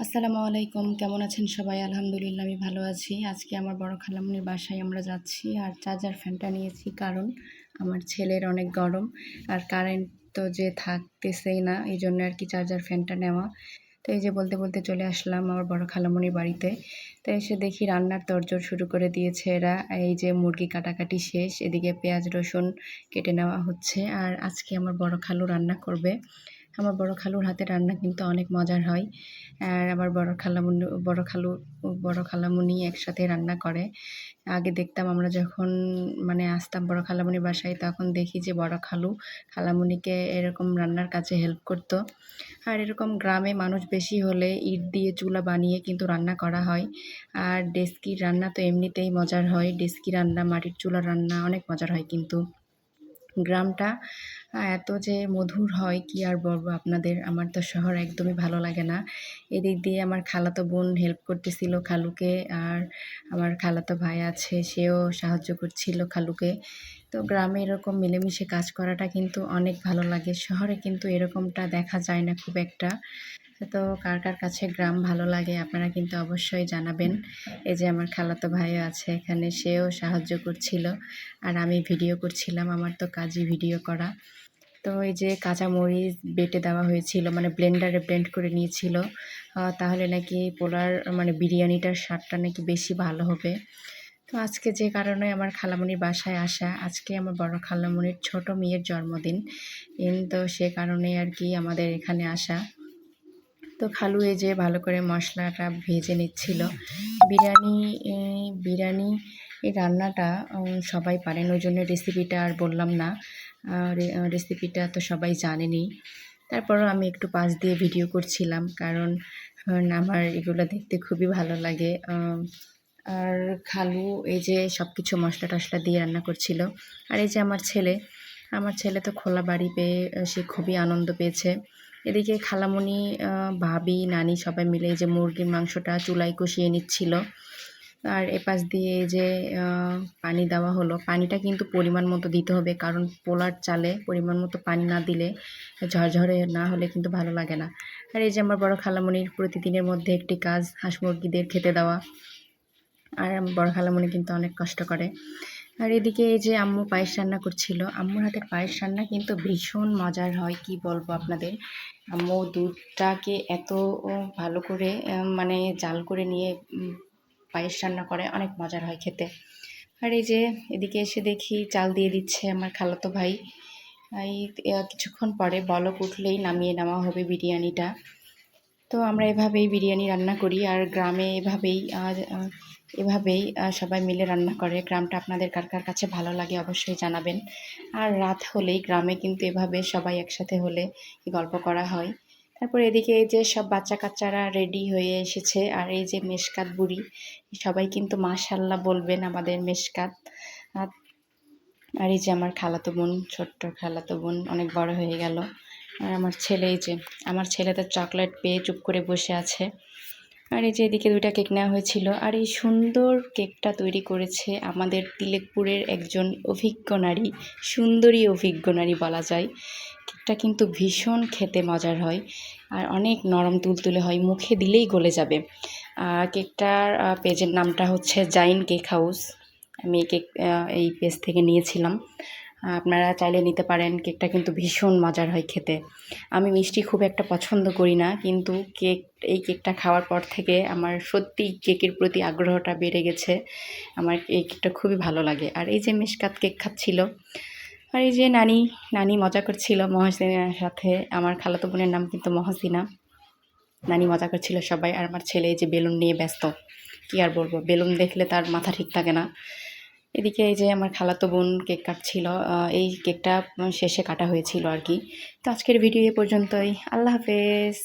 আসসালামু আলাইকুম। কেমন আছেন সবাই? আলহামদুলিল্লাহ, আমি ভালো আছি। আজকে আমার বড় খালামুনির বাসায় আমরা যাচ্ছি আর চার্জার ফ্যানটা নিয়েছি কারণ আমার ছেলের অনেক গরম আর কারেন্ট তো যে থাকতেছেই না, এই জন্য আর কি চার্জার ফ্যানটা নেওয়া। তো এই যে বলতে বলতে চলে আসলাম আমার বড় খালামুনির বাড়িতে। তো এসে দেখি রান্নার তরজোর শুরু করে দিয়েছে এরা। এই যে মুরগি কাটাকাটি শেষ, এদিকে পেঁয়াজ রসুন কেটে নেওয়া হচ্ছে। আর আজকে আমার বড় খালু রান্না করবে। আমার বড় খালুর হাতে রান্না কিন্তু অনেক মজার হয়। আর আমার বড় খালামুনি বড় খালু, বড় খালামুনি একসাথে রান্না করে। আগে দেখতাম আমরা যখন মানে আসতাম বড় খালামুনির বাসায়, তখন দেখি যে বড় খালু খালামুনিকে এরকম রান্নার কাজে হেল্প করতো। আর এরকম গ্রামে মানুষ বেশি হলে ইট দিয়ে চুলা বানিয়ে কিন্তু রান্না করা হয়। আর ডেস্কির রান্না তো এমনিতেই মজার হয়। ডেস্কি রান্না, মাটির চুলার রান্না অনেক মজার হয় কিন্তু। গ্রামটা এত যে মধুর হয় কি আর বলব আপনাদের? আমার তো শহর একদমই ভালো লাগে না। এদিক দিয়ে আমার খালাতো বোন হেল্প করতেছিল খালুকে আর আমার খালাতো ভাই আছে, সেও সাহায্য করছিল খালুকে। তো গ্রামে এরকম মিলেমিশে কাজ করাটা কিন্তু অনেক ভালো লাগে। শহরে কিন্তু এরকমটা দেখা যায় না খুব একটা। তো কার কার কাছে গ্রাম ভালো লাগে আপনারা কিন্তু অবশ্যই জানাবেন। এই যে আমার খালাতো ভাইও আছে এখানে, সেও সাহায্য করছিল আর আমি ভিডিও করছিলাম, আমার তো কাজই ভিডিও করা। তো এই যে কাঁচা মরিচ বেটে দেওয়া হয়েছিল মানে ব্লেন্ডারে ব্লেন্ড করে নিয়েছিল তাহলে নাকি পোলার মানে বিরিয়ানিটার স্বাদটা নাকি বেশি ভালো হবে। তো আজকে যে কারণে আমার খালামণির বাসায় আসা, আজকে আমার বড় খালামণির ছোট মেয়ের জন্মদিন। তো সে কারণে আর কি আমাদের এখানে আসা। তো খালু এই যে ভালো করে মশলাটা ভেজে নিচ্ছিল। বিরিয়ানি বিরিয়ানি, এই রান্নাটা সবাই পারেন। ওই জন্য রেসিপিটা আর বললাম না। রেসিপিটা তো সবাই জানেনি। তারপরও আমি একটু পাশ দিয়ে ভিডিও করছিলাম, কারণ আমার এগুলো দেখতে খুবই ভালো লাগে। আর খালু এই যে সব কিছু মশলা টশলা দিয়ে রান্না করছিল। আর এই যে আমার ছেলে আমার ছেলে তো খোলা বাড়ি পেয়ে, সে খুবই আনন্দ পেয়েছে। এদিকে খালামণি ভাবি, নানি সবাই মিলে যে মুরগির মাংসটা চুলায় কষিয়ে নিচ্ছিল। আর এপাশ দিয়ে যে পানি দেওয়া হলো। পানিটা কিন্তু পরিমাণ মতো দিতে হবে, কারণ পোলার চালে পরিমাণ মতো পানি না দিলে ঝরঝরে না হলে কিন্তু ভালো লাগে না। আর এই যে আমার বড় খালামণির প্রতিদিনের মধ্যে একটি কাজ, হাঁস মুরগিদের খেতে দেওয়া। আর বড় খালামণি কিন্তু অনেক কষ্ট করে। আর এদিকে এই যে আম্মু পায়েস রান্না করছিল, আম্মুর হাতের পায়েস রান্না কিন্তু ভীষণ মজার হয়, কি বলব আপনাদের? আম্মু দুধটাকে এত ভালো করে মানে জাল করে নিয়ে পায়েস রান্না করে, অনেক মজার হয় খেতে। আর এই যে এদিকে এসে দেখি চাল দিয়ে দিচ্ছে আমার খালাতো ভাই। কিছুক্ষণ পরে বলক উঠলেই নামিয়ে নেওয়া হবে বিরিয়ানিটা। তো আমরা এভাবেই বিরিয়ানি রান্না করি, আর গ্রামে এভাবেই এভাবেই সবাই মিলে রান্না করে। গ্রামটা আপনাদের কার কার কাছে ভালো লাগে অবশ্যই জানাবেন। আর রাত হলেই গ্রামে কিন্তু এভাবে সবাই একসাথে হলে গল্প করা হয়। তারপর এদিকে এই যে সব বাচ্চা কাচ্চারা রেডি হয়ে এসেছে, আর এই যে মেশকাত বুড়ি, সবাই কিন্তু মাশাল্লাহ বলবেন আমাদের মেশকাত। আর এই যে আমার খালাতো বোন, ছোট্ট খালাতো বোন অনেক বড় হয়ে গেল। আর আমার ছেলে এই যে, আমার ছেলে তো চকলেট পেয়ে চুপ করে বসে আছে। আর এই যে এদিকে দুইটা কেক নেওয়া হয়েছিল, আর এই সুন্দর কেকটা তৈরি করেছে আমাদের তিলেকপুরের একজন অভিজ্ঞ নারী, সুন্দরী অভিজ্ঞ নারী বলা যায়। কেকটা কিন্তু ভীষণ খেতে মজার হয়, আর অনেক নরম তুলতুলে হয়, মুখে দিলেই গলে যাবে। কেকটার পেজের নামটা হচ্ছে জাইন কেক হাউস আমি কেক এই পেজ থেকে নিয়েছিলাম। আপনারা চাইলে নিতে পারেন, কেকটা কিন্তু ভীষণ মজার হয় খেতে। আমি মিষ্টি খুব একটা পছন্দ করি না, কিন্তু কেক, এই কেকটা খাওয়ার পর থেকে আমার সত্যি কেকের প্রতি আগ্রহটা বেড়ে গেছে। আমার এই কেকটা খুবই ভালো লাগে। আর এই যে মিসকাত কেক খাচ্ছিল, আর এই যে নানি নানি মজা করছিল মহসিনার সাথে। আমার খালাতো বোনের নাম কিন্তু মহসিনা। নানি মজা করছিল সবাই। আর আমার ছেলে যে বেলুন নিয়ে ব্যস্ত। কি আর বলব? বেলুন দেখলে তার মাথা ঠিক থাকে না। এদিকে এই যে আমার খালাতো বোন কেক কাটছিল এই কেকটা শেষে কাটা হয়েছিল আর কি। তো আজকের ভিডিও এ পর্যন্তই। আল্লাহ হাফেজ।